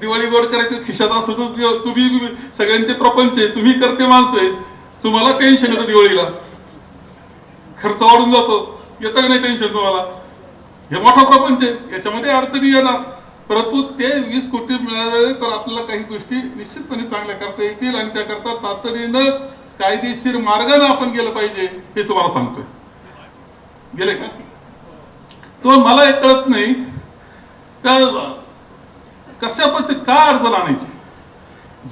दिवाळी गोड करायचे खिशात असं तुम्ही सगळ्यांचे प्रपंच आहे तुम्ही करते माणसं आहे. तुम्हाला टेन्शन येतं दिवाळीला. खर्च वाढून जातो. येतं का नाही टेन्शन तुम्हाला? हे मोठा प्रपंच आहे. याच्यामध्ये अडचणी येणार. परंतु ते वीस कोटी मिळाले तर आपल्याला काही गोष्टी निश्चितपणे चांगल्या करता येतील आणि त्याकरता तातडीनं कायदेशीर मार्गाने आपण गेलं पाहिजे हे तुम्हाला सांगतोय. गेले का? तो मला हे कळत नाही. का कशा पद्धती का अडचण आणायची?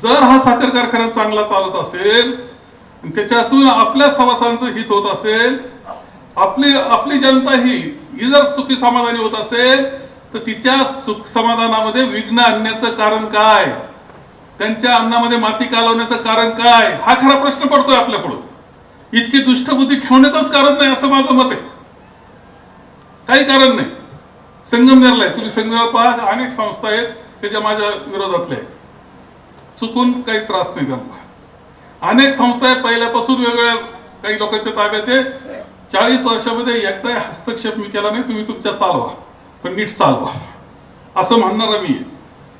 जर हा साखर कारखाना चांगला चालत असेल त्याच्यातून आपल्या सभासांचं हित होत असेल आपली आपली जनता ही ही जर सुखी समाधानी होत असेल तर तिच्या सुख समाधानामध्ये विघ्न आणण्याचं कारण काय? त्यांच्या अन्नामध्ये माती कालवण्याचं कारण काय? हा खरा प्रश्न पडतोय आपल्या पुढं इतकी दुष्टबुद्धी ठेवण्याचंच कारण नाही असं माझं मत आहे. काही कारण नाही. संगमनेरला आहे. तुम्ही संगमनेर पहा अनेक संस्था आहेत. त्याच्या माझ्या विरोधातल्या चुकून काही त्रास नाही त्यांना. अनेक संस्था आहेत पहिल्यापासून वेगवेगळ्या काही लोकांच्या ताब्यात आहे. चाळीस वर्षामध्ये एकदा हस्तक्षेप मी केला नाही तुम्ही तुमच्या चालवा. पण नीट चालवा. असं म्हणणारा मी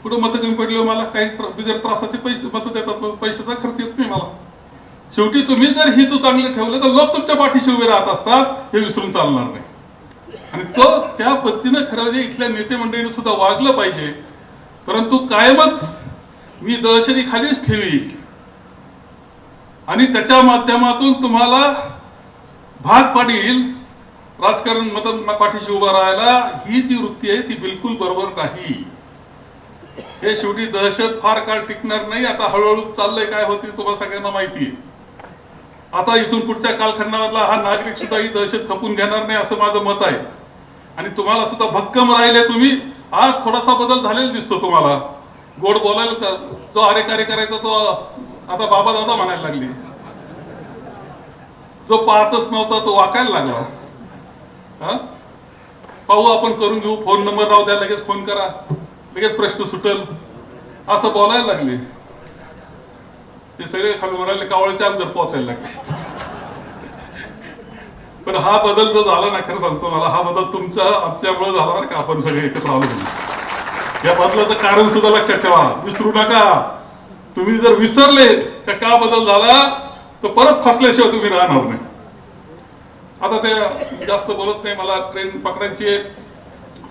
कुठं मतं कमी पडले हो मला? काही बिगर त्रासाचे पैसे मतं देतात पण पैशाचा खर्च येत नाही मला. शेवटी तुम्ही जर हितू चांगलं ठेवलं तर लोक तुमच्या पाठीशी उभे राहत असतात हे विसरून चालणार नाही. आणि तो त्या पद्धतीनं खरं म्हणजे इथल्या नेते मंडळीने सुद्धा वागलं पाहिजे परंतु कायमच मी दहशती खालीच ठेवी. आणि त्याच्या माध्यमातून तुम्हाला भाग पाडील. राजकारण मत पाठीशी उभा राहायला ही जी वृत्ती आहे ती बिलकुल बरोबर नाही. हे शेवटी दहशत फार काळ टिकणार नाही. आता हळूहळू चाललंय काय होते तुम्हाला सगळ्यांना माहिती आहे. आता इथून पुढच्या कालखंडामधला हा नागरिक सुद्धा ही दहशत खपून घेणार नाही असं माझं मत आहे. आणि तुम्हाला सुद्धा भक्कम राहिले तुम्ही. आज थोडासा बदल झालेला दिसतो तुम्हाला. गोड बोलायला का- जो अरे कार्य करायचा तो आता बाबा दादा म्हणायला लागले. जो पाहतच नव्हता तो वाकायला लागला. हा? पाहू आपण करून घेऊ. फोन नंबर राहू द्या लगेच फोन करा. लगेच प्रश्न सुटल. असं बोलायला लागले. ते सगळे खाली म्हणाले कावळेच्या अंदर पोहोचायला लागले. पण हा बदल जो झाला ना खरं सांगतो मला हा बदल तुमच्या आमच्यामुळे झाला बरं का? आपण सगळे एकत्र आलो म्हणून या बदलाचं कारण सुद्धा लक्षात ठेवा. विसरू नका. तुम्ही जर विसरले का का बदल झाला तर परत फसल्याशिवाय तुम्ही राहणार नाही. आता ते जास्त बोलत नाही मला ट्रेन पकडायची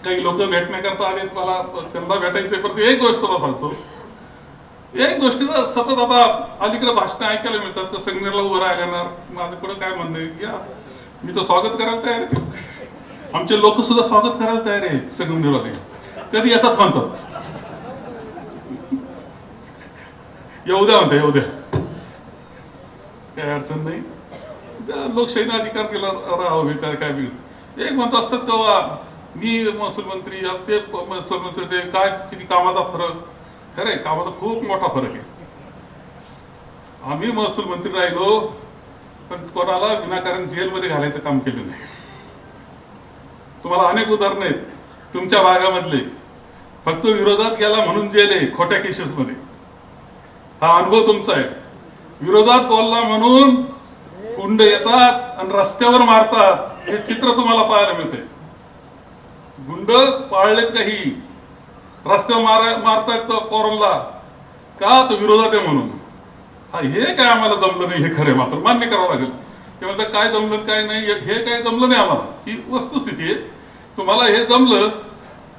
काही लोक भेटण्याकरता आले मला त्यांना भेटायचे पण एक गोष्ट तुला सांगतो. एक गोष्टीचा सतत आता अलीकडे भाषणं ऐकायला मिळतात का संगमेरला उभं राहिल्यानं. माझं कुठं काय म्हणणं या मी तर स्वागत करायला तयार आहे. आमचे लोक सुद्धा स्वागत करायला तयार आहे. संगमनेरवाले कधी येतात म्हणतात. येऊ द्या म्हणता येऊ द्या. काय अडचण नाही. लोकशाहीने अधिकार केला राहावं हे काय काय बी एक म्हणत असतात का मी महसूल मंत्री ते महसूल मंत्री ते काय किती कामाचा फरक? खरं आहे कामाचा खूप मोठा फरक आहे. आम्ही महसूल मंत्री राहिलो पण कोणाला विनाकारण जेलमध्ये घालायचं काम केलं नाही. तुम्हाला अनेक उदाहरणं आहेत. तुमच्या भागामधले. फक्त विरोधात गेला म्हणून जेल आहे खोट्या केसेसमध्ये. हा अनुभव तुमचा आहे. विरोधात बोलला म्हणून गुंड येतात आणि रस्त्यावर मारतात हे चित्र तुम्हाला पाहायला मिळते गुंड पाळलेत काही रस्त्यावर मारा मारतायत तो पोरांना? का तो विरोधात आहे म्हणून? हा हे काय आम्हाला जमलं नाही हे खरे मात्र मान्य करावं लागेल. ते म्हणतात काय जमलं काय नाही हे काय जमलं नाही आम्हाला. ही वस्तुस्थिती आहे. तुम्हाला हे जमलं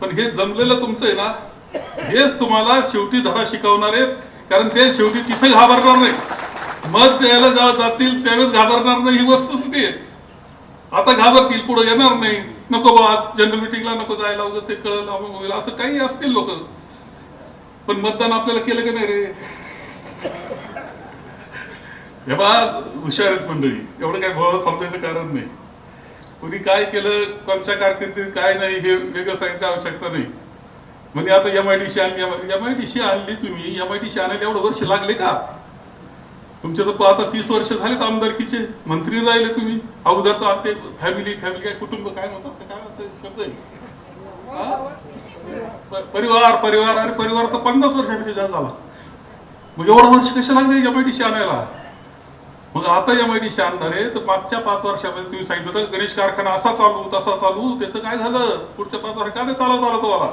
पण हे जमलेलं तुमचं आहे ना हेच तुम्हाला शेवटी धडा शिकवणार आहे. कारण ते शेवटी तिथे घाबरणार नाही. मत द्यायला जा जातील त्यावेळेस घाबरणार नाही ही वस्तुस्थिती आहे. आता घाबरतील पुढे येणार नाही. नको बा आज जनरल मिटिंगला नको जायला उगाच ते कळलं अमुक होईल. असं काही असतील लोक. पण मतदान आपल्याला केलं की नाही रे? हे बा हुशार आहेत मंडळी. एवढं काय भोळ समजायचं कारण नाही. कुणी काय केलं कोणत्या कारकिर्दीत काय नाही हे वेगळं सांगायची आवश्यकता नाही. म्हणजे आता एम आय डी सी आणली. एम आय डी सी आणली तुम्ही. एम आय डी सी आणायला एवढं वर्ष लागले का? तुमचे तर आता तीस वर्ष झालेत आमदारकीचे. मंत्री राहिले तुम्ही. अगोदरचा ते फॅमिली फॅमिली काय कुटुंब काय म्हणतात काय शब्द आहे. परिवार परिवार. अरे परिवार तर पन्नास वर्षापेक्षा जास्त झाला. मग एवढं वर्ष कशा लागले एम आय डी सी आणायला? मग आता एम आय डी सी आणणार आहे. तर मागच्या पाच वर्षामध्ये तुम्ही सांगितलं होतं गणेश कारखाना असा चालू तसा चालू त्याचं काय झालं? पुढच्या पाच वर्ष का चालत आला तुम्हाला?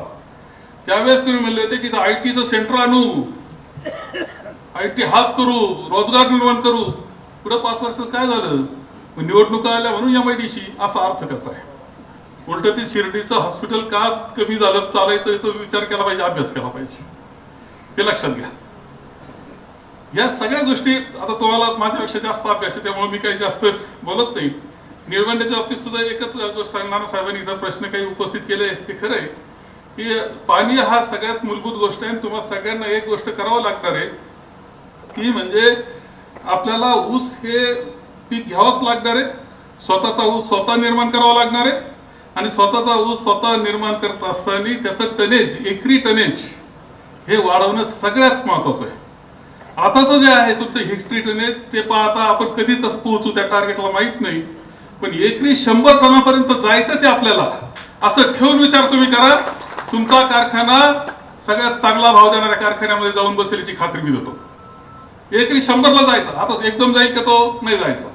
त्यावेळेस तुम्ही म्हणले होते की आय टीचं सेंटर आणू. आय टी हात करू रोजगार निर्माण करू. पुढे पाच वर्षात काय झालं? निवडणुका आल्या म्हणून एम आय डीशी असा अर्थ त्याचा आहे. उलट ते शिर्डीचं हॉस्पिटल का कमी झालं? चालायचं याचा विचार केला पाहिजे अभ्यास केला पाहिजे. हे लक्षात घ्या. या सगळ्या गोष्टी आता तुम्हाला माझ्यापेक्षा जास्त अभ्यास आहे त्यामुळे मी काही जास्त बोलत नाही. निळवंड्याच्या बाबतीत सुद्धा एकच गोष्ट नाना साहेबांनी इथं प्रश्न काही उपस्थित केले ते खरं आहे. की पाणी हा सगळ्यात मूलभूत गोष्ट आहे आणि तुम्हाला सगळ्यांना एक गोष्ट करावं लागणार आहे की म्हणजे आपल्याला ऊस हे पीक घ्यावंच लागणार आहे स्वतःचा ऊस स्वतः निर्माण करावा लागणार आहे आणि स्वतःचा ऊस स्वतः निर्माण करत असताना त्याचं टनेज एकरी टनेज हे वाढवणं सगळ्यात महत्वाचं आहे. आताचं जे आहे तुमचं हिस्ट्री टनेज ते पाहता आपण कधी तसं पोहोचू त्या टार्गेटला माहीत नाही. पण एकरी शंभर टनापर्यंत जायचंच आहे आपल्याला. असं ठेवून विचार तुम्ही करा. तुमचा कारखाना सगळ्यात चांगला भाव देणाऱ्या कारखान्यामध्ये जाऊन बसेल याची खात्री मी देतो. एकरी शंभरला जायचा. आता एकदम जाईल का तो? नाही जायचा.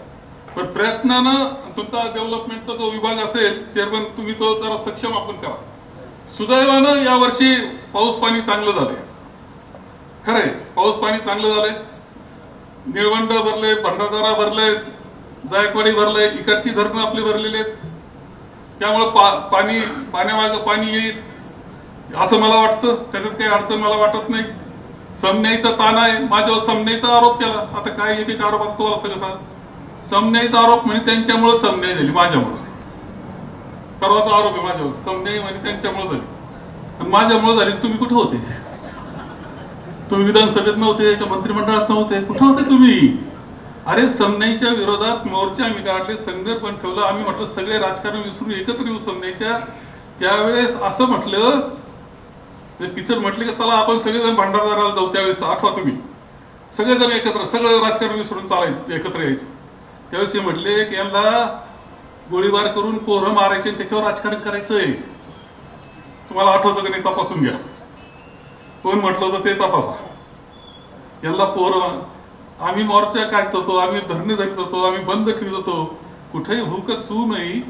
पण प्रयत्नानं तुमचा डेव्हलपमेंटचा जो विभाग असेल चेअरमन तुम्ही तो जरा सक्षम आपण करा. सुदैवानं यावर्षी पाऊस पाणी चांगलं झालंय. खरंय. पाऊस पाणी चांगलं झालंय. निळवंड भरले भंडारदारा भरले जायकवाडी भरले इकडची धरणं आपली भरलेली आहेत. त्यामुळं पा पाणी पाण्यामागं पाणी येईल असं मला वाटतं. त्याच्यात काही अडचण मला वाटत नाही. समन्यायचा ताण आहे. माझ्यावर समन्यायचा आरोप केला. आता काय एक एक आरोप तुम्हाला सगळं सांग. समन्यायचा आरोप म्हणजे त्यांच्यामुळे समन्याय झाली माझ्यामुळे. परवाचा आरोप आहे माझ्यावर. समन्याय म्हणजे त्यांच्यामुळे झाली. माझ्यामुळे झाली. तुम्ही कुठं होते? तुम्ही विधानसभेत नव्हते का मंत्रिमंडळात नव्हते. कुठे होते तुम्ही? अरे समन्यायच्या विरोधात मोर्चे आम्ही काढले संघर्ष पण ठेवलं. आम्ही म्हटलं सगळे राजकारण विसरून एकत्र येऊ समन्यायच्या त्यावेळेस असं म्हटलं किचड पिक्चर म्हटले की चला आपण सगळेजण भंडारदाराला जाऊ त्यावेळेस आठवा तुम्ही. सगळेजण एकत्र सगळं राजकारण विसरून चालायचं एकत्र यायचं. त्यावेळेस हे म्हटले की यांना गोळीबार करून पोरं मारायचे आणि त्याच्यावर राजकारण करायचंय. तुम्हाला आठवतं का नाही? तपासून घ्या. कोण म्हटलं होतं ते तपासा. यांना पोरं आम्ही मोर्चा काढत होतो आम्ही धरणे धरत होतो आम्ही बंद ठेवत होतो. कुठेही हुकत सू नाही.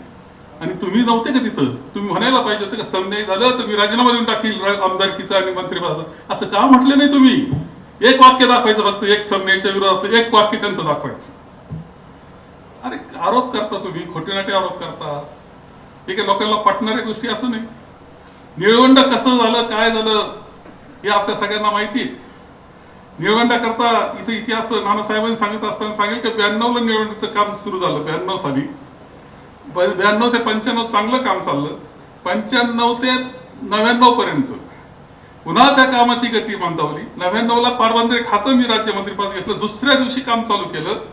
आणि तुम्ही नव्हते का तिथं? तुम्ही म्हणायला पाहिजे होतं का समन्याय झालं तर मी राजीनामा देऊन टाकील आमदारकीचं आमदारकीचा आणि मंत्रिपदाचा. असं का म्हटलं नाही तुम्ही? एक वाक्य दाखवायचं फक्त एक समन्यायच्या विरोधात एक वाक्य त्यांचं दाखवायचं. अरे आरोप करता तुम्ही खोटेनाटे आरोप करता. ठीक आहे लोकांना पटणाऱ्या गोष्टी असं नाही. निळवंड कसं झालं काय झालं हे आपल्या सगळ्यांना माहिती आहे. इथं करता इतिहास नानासाहेबांनी सांगत असताना सांगेल की ब्याण्णव ला काम सुरू झालं ब्याण्णव साली. ब्याण्णव ते पंच्याण्णव चांगलं काम चाललं. पंच्याण्णव ते नव्याण्णव पर्यंत. पुन्हा त्या कामाची गती मंदावली नव्याण्णवला ला खातं मी राज्यमंत्रीपास घेतलं. दुसऱ्या दिवशी काम चालू केलं.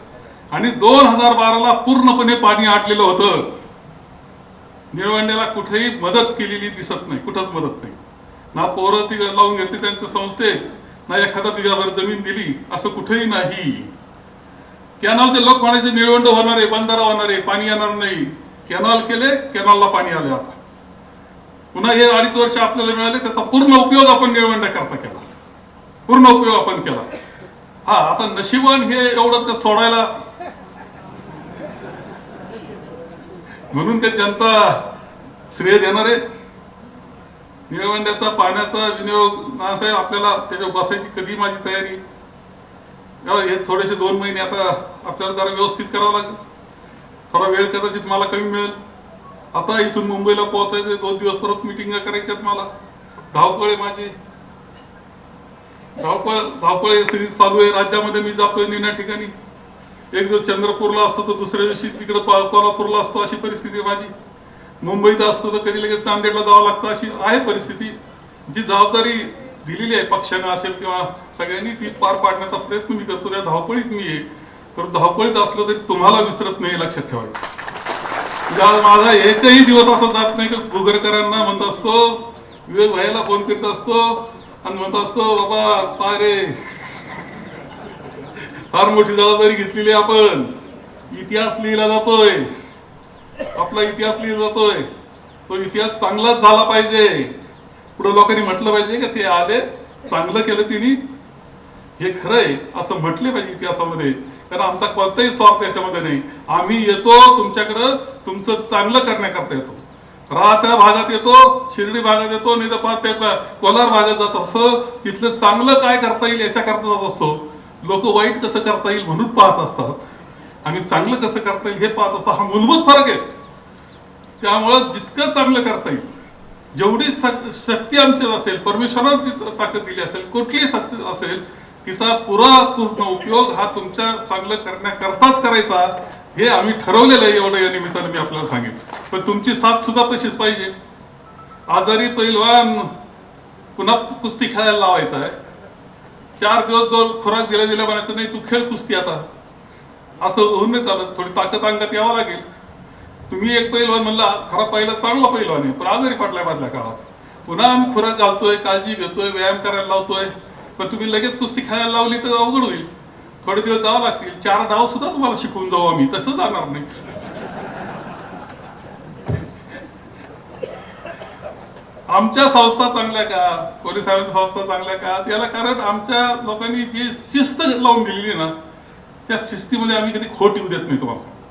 आणि दोन हजार बाराला पूर्णपणे पाणी आटलेलं होतं. निळवंड्याला कुठेही मदत केलेली दिसत नाही. कुठंच मदत नाही. ना पोरं ती लावून घेतली त्यांच्या संस्थेत ना एखादा बिघाभर जमीन दिली असं कुठेही नाही. कॅनॉलचे लोक म्हणायचे निळवंड होणार आहे बंधारा होणार आहे पाणी येणार नाही. कॅनॉल केले कॅनॉलला पाणी आले आता. पुन्हा हे अडीच वर्ष आपल्याला मिळाले त्याचा पूर्ण उपयोग आपण निळवंडा करता केला. पूर्ण उपयोग आपण केला. हा आता नशिबान हे एवढंच का सोडायला? म्हणून ते जनता श्रेय देणार आहे निळवंड्याचा पाण्याचा विनियोग नासाहेब आपल्याला त्याच्यावर बसायची कधी माझी तयारी? हे थोडेसे दोन महिने आता आपल्याला जरा व्यवस्थित करावं लागेल. थोडा वेळ कदाचित मला कमी मिळेल. आता इथून मुंबईला पोहोचायचं दोन दिवस परत मिटिंग करायच्यात मला. धावपळे माझी. धावपळ धावपळ सिरीज चालू आहे. राज्यामध्ये मी जातोय निना ठिकाणी. एक दिवस चंद्रपूरला असतो तर दुसऱ्या दिवशी तिकडे कोल्हापूरला असतो अशी परिस्थिती माझी. मुंबईत असतो तर कधी लगेच नांदेडला जावं लागतं अशी आहे परिस्थिती. जी जबाबदारी दिलेली आहे पक्षानं असेल किंवा सगळ्यांनी ती पार पाडण्याचा प्रयत्न मी करतो. त्या धावपळीत मी आहे. तर धावपळीत असलं तरी तुम्हाला विसरत नाही लक्षात ठेवायचं. म्हणजे माझा एकही दिवस असा जात नाही की गुगरकरांना म्हणत असतो विवेक भाईला फोन करत असतो आणि म्हणत असतो बाबा पारे फार मोठी जबाबदारी घेतलेली आहे आपण. इतिहास लिहिला जातोय. आपला इतिहास लिहिला जातोय तो इतिहास चांगलाच झाला पाहिजे. पुढे लोकांनी म्हटलं पाहिजे का ते आले चांगलं केलं तिने. हे खरंय असं म्हटले पाहिजे इतिहासामध्ये. कारण आमचा कोणताही स्वार्थ याच्यामध्ये नाही. आम्ही येतो तुमच्याकडं तुमचं चांगलं करण्याकरता येतो. राहत्या भागात येतो शिर्डी भागात येतो नाही तर पाच त्या कोलार भागात जात असं तिथलं चांगलं काय करता येईल याच्याकरता जात असतो. लोक वाईट कसं करता येईल म्हणून पाहत असतात. आणि चांगलं कसं करता येईल हे पाहत असा हा मूलभूत फरक आहे. त्यामुळं जितकं चांगलं करता येईल जेवढी शक्ती आमची असेल परमेश्वरानं जी ताकद दिली असेल कुठलीही शक्ती असेल तिचा पुरा पूर्ण उपयोग हा तुमच्या चांगलं करण्याकरताच करायचा हे आम्ही ठरवलेलं आहे एवढं या निमित्तानं मी आपल्याला सांगेन पण तुमची साथ सुद्धा तशीच पाहिजे. आजारी पैलवान पुन्हा कुस्ती खेळायला लावायचा आहे. चार दिवस दोन खुराक दिल्या दिल्या म्हणायचं नाही तू खेळ कुस्ती आता. असं होऊन नाही चालत थोडी ताकद अंगात यावं लागेल. तुम्ही एक पैलवान म्हणला खरा पहिला चांगला पैलवान आहे पण आजारी पडलाय मधल्या काळात. पुन्हा आम्ही खुराक घालतोय काळजी घेतोय व्यायाम करायला लावतोय. पण तुम्ही लगेच कुस्ती खेळायला लावली तर अवघड होईल. थोडे दिवस जावं लागतील. चार डाव सुद्धा तुम्हाला शिकवून जाऊ आम्ही. तसं जाणार नाही. आमच्या संस्था चांगल्या का? पोलीस साहेबांच्या संस्था चांगल्या का? त्याला कारण आमच्या लोकांनी जी शिस्त लावून दिलेली आहे ना त्या शिस्तीमध्ये आम्ही कधी खोट येऊ देत नाही तुम्हाला सांगतो.